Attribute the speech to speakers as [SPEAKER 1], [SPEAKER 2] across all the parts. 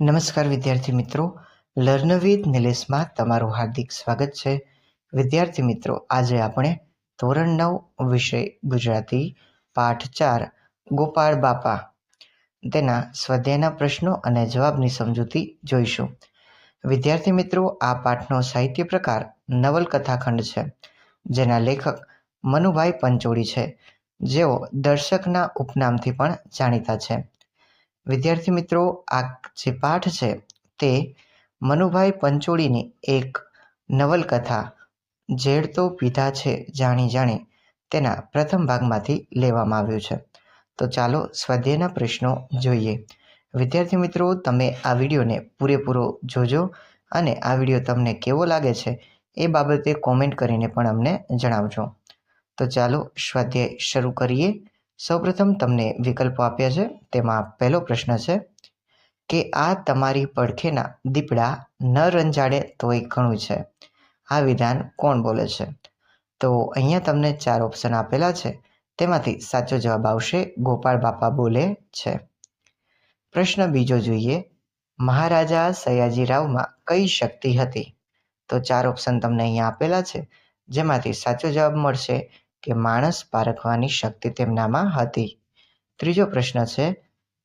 [SPEAKER 1] નમસ્કાર વિદ્યાર્થી મિત્રો. લર્નવિદ નિલેશમાં તમારું હાર્દિક સ્વાગત છે. વિદ્યાર્થી મિત્રો, આજે આપણે ધોરણ નવ વિષય ગુજરાતી, પાઠ ચાર, ગોપાળ બાપા. તેના સ્વાધ્યાયના પ્રશ્નો અને જવાબની સમજૂતી જોઈશું. વિદ્યાર્થી મિત્રો, આ પાઠનો સાહિત્ય પ્રકાર નવલકથાખંડ છે, જેના લેખક મનુભાઈ પંચોળી છે. જેઓ દર્શકના ઉપનામથી પણ જાણીતા છે. વિદ્યાર્થી મિત્રો, આ જે પાઠ છે તે મનુભાઈ પંચોળીની એક નવલકથા ઝેડ તો પીધા છે જાણી જાણી તેના પ્રથમ ભાગમાંથી લેવામાં આવ્યું છે. તો ચાલો સ્વાધ્યાયના પ્રશ્નો જોઈએ. વિદ્યાર્થી મિત્રો, તમે આ વિડીયોને પૂરેપૂરો જોજો અને આ વીડિયો તમને કેવો લાગે છે એ બાબતે કોમેન્ટ કરીને પણ અમને જણાવજો. તો ચાલો સ્વાધ્યાય શરૂ કરીએ. સૌપ્રથમ તમને વિકલ્પો આપ્યા છે. તેમાં પહેલો પ્રશ્ન છે કે આ તમારી પડખેના દીપડા ન રંજાડે તોય ઘણું છે. આ વિધાન કોણ બોલે છે? તો અહીંયા તમને ચાર ઓપ્શન આપેલા છે. તેમાંથી સાચો જવાબ આવશે ગોપાળ બાપા બોલે છે. પ્રશ્ન બીજો જોઈએ. મહારાજા સયાજીરાવમાં કઈ શક્તિ હતી? તો ચાર ઓપ્શન તમને અહીંયા આપેલા છે. જેમાંથી સાચો જવાબ મળશે કે માણસ પારખવાની શક્તિ તેમનામાં હતી. ત્રીજો પ્રશ્ન છે,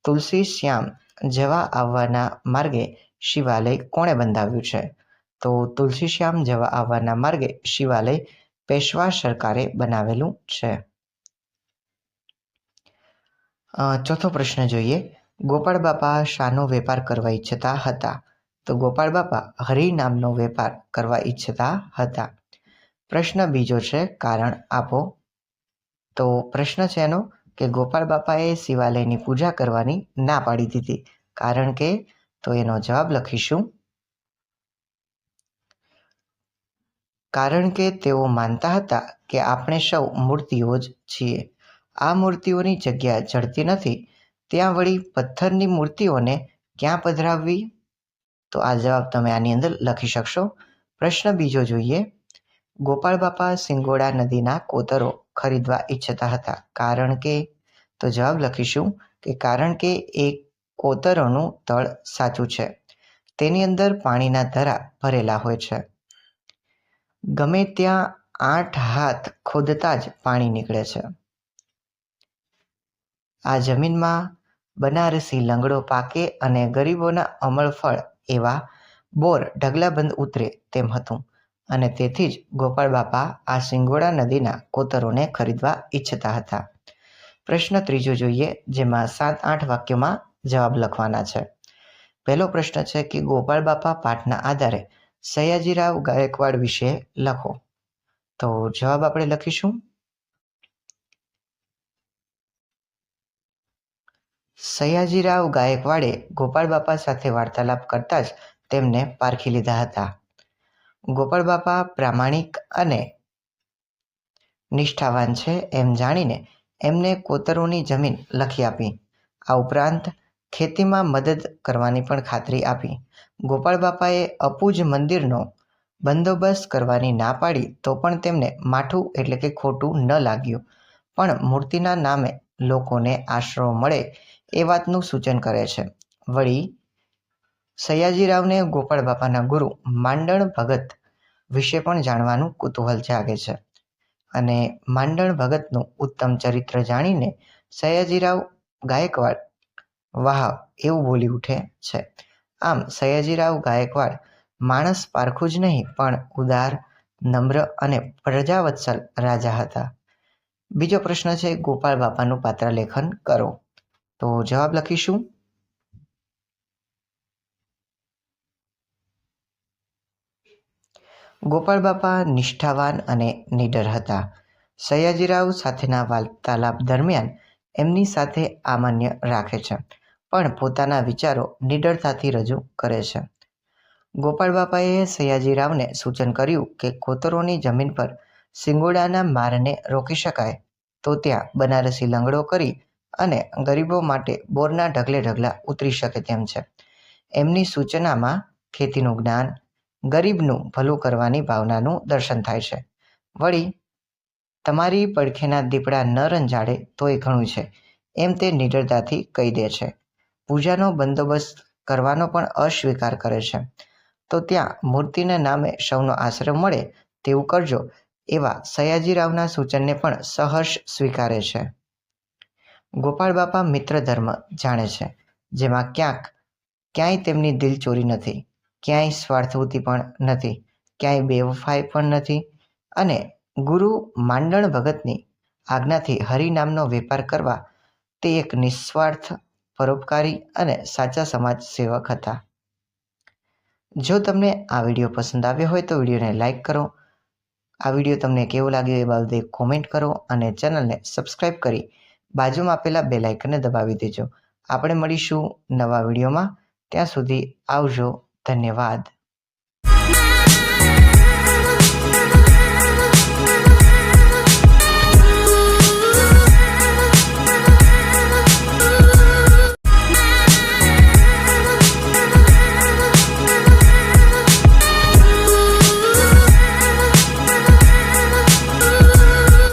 [SPEAKER 1] તુલસી શ્યામ જવા આવવાના માર્ગે શિવાલય કોણે બંધાવ્યું છે? તો તુલસી શ્યામ જવા આવવાના માર્ગે શિવાલય પેશવા સરકારે બનાવેલું છે. ચોથો પ્રશ્ન જોઈએ. ગોપાળ બાપા શાનો વેપાર કરવા ઈચ્છતા હતા. તો ગોપાળ બાપા હરિ નામનો વેપાર કરવા ઈચ્છતા હતા. પ્રશ્ન બીજો છે, કારણ આપો. તો પ્રશ્ન છે એનો કે ગોપાળ બાપાએ શિવાલયની પૂજા કરવાની ના પાડી દીધી. કારણ કે? તો એનો જવાબ લખીશું. કારણ કે તેઓ માનતા હતા કે આપણે સૌ મૂર્તિઓ જ છીએ. આ મૂર્તિઓની જગ્યા જડતી નથી. ત્યાં વળી પથ્થરની મૂર્તિઓને ક્યાં પધરાવવી? તો આ જવાબ તમે આની અંદર લખી શકશો. પ્રશ્ન બીજો જોઈએ. ગોપાળ બાપા સિંગોડા નદીના કોતરો ખરીદવા ઈચ્છતા હતા. કારણ કે, તો જવાબ લખીશું કે કારણ કે એ કોતરોનું તળ સાચું છે. તેની અંદર પાણીના ધરા ભરેલા હોય છે. ગમે ત્યાં આઠ હાથ ખોદતા જ પાણી નીકળે છે. આ જમીનમાં બનારસી લંગડો પાકે અને ગરીબોના અમળફળ એવા બોર ઢગલાબંધ ઉતરે તેમ હતું. અને તેથી જ ગોપાળ બાપા આ સિંગોડા નદીના કોતરોને ખરીદવા ઈચ્છતા હતા. પ્રશ્ન ત્રીજો જોઈએ, જેમાં સાત આઠ વાક્યોમાં જવાબ લખવાના છે. પહેલો પ્રશ્ન છે કે ગોપાળ બાપા પાઠના આધારે સયાજીરાવ ગાયકવાડ વિશે લખો. તો જવાબ આપણે લખીશું. સયાજીરાવ ગાયકવાડે ગોપાળ બાપા સાથે વાર્તાલાપ કરતા જ તેમને પારખી લીધા હતા. ગોપાળ બાપા પ્રામાણિક અને નિષ્ઠાવાન છે એમ જાણીને એમને કોતરોની જમીન લખી આપી. આ ઉપરાંત ખેતીમાં મદદ કરવાની પણ ખાતરી આપી. ગોપાળ બાપાએ અપૂજ મંદિરનો બંદોબસ્ત કરવાની ના પાડી તો પણ તેમને માઠું એટલે કે ખોટું ન લાગ્યું. પણ મૂર્તિના નામે લોકોને આશરો મળે એ વાતનું સૂચન કરે છે. વળી સયાજીરાવને ગોપાળ બાપાના ગુરુ માંડણ ભગત વિશે પણ જાણવાનું કુતૂહલ જાગે છે. અને માંડણ ભગતનું ઉત્તમ ચરિત્ર જાણીને સયાજીરાવ ગાયકવાડ વાહ એવું બોલી ઉઠે છે. આમ સયાજીરાવ ગાયકવાડ માણસ પારખું જ નહીં, પણ ઉદાર, નમ્ર અને પ્રજાવત્સલ રાજા હતા. બીજો પ્રશ્ન છે ગોપાળ બાપાનું પાત્ર લેખન કરો. તો જવાબ લખીશું. ગોપાળ બાપા નિષ્ઠાવાન અને નિડર હતા. સયાજીરાવ સાથેના વાર્તાલાપ દરમિયાન એમની સાથે આમાન્ય રાખે છે, પણ પોતાના વિચારો નિડરતાથી રજૂ કરે છે. ગોપાળ બાપાએ સયાજીરાવને સૂચન કર્યું કે કોતરોની જમીન પર સિંગોડાના મારને રોકી શકાય તો ત્યાં બનારસી લંગડો કરી અને ગરીબો માટે બોરના ઢગલે ઢગલા ઉતરી શકે તેમ છે. એમની સૂચનામાં ખેતીનું જ્ઞાન ગરીબનું ભલું કરવાની ભાવનાનું દર્શન થાય છે. વળી, તમારી પડખેના દીપડા ન રંજાડે તોય ઘણું છે. એમ તે નિડરતાથી કહી દે છે. પૂજાનો બંદોબસ્ત કરવાનો પણ અસ્વીકાર કરે છે. તો ત્યાં મૂર્તિના નામે સૌનો આશ્રય મળે તેવું કરજો, એવા સયાજીરાવના સૂચનને પણ સહર્ષ સ્વીકારે છે. ગોપાળ બાપા મિત્ર ધર્મ જાણે છે, જેમાં ક્યાંક ક્યાંય તેમની દિલચોરી નથી. ક્યાંય સ્વાર્થવૃત્તિ પણ નથી, ક્યાંય બેવફાઈ પણ નથી અને ગુરુ માંડણ ભગતની આજ્ઞાથી હરિનામનો વેપાર કરવા તે એક નિસ્વાર્થ, પરોપકારી અને સાચા સમાજ સેવક હતા. જો તમને આ વીડિયો પસંદ આવ્યો હોય તો વિડીયોને લાઇક કરો. આ વીડિયો તમને કેવો લાગ્યો એ બાબતે કોમેન્ટ કરો અને ચેનલને સબસ્ક્રાઈબ કરી બાજુમાં આપેલા બે લાઇકનને દબાવી દેજો. આપણે મળીશું નવા વિડીયોમાં. ત્યાં સુધી આવજો. ધન્યવાદ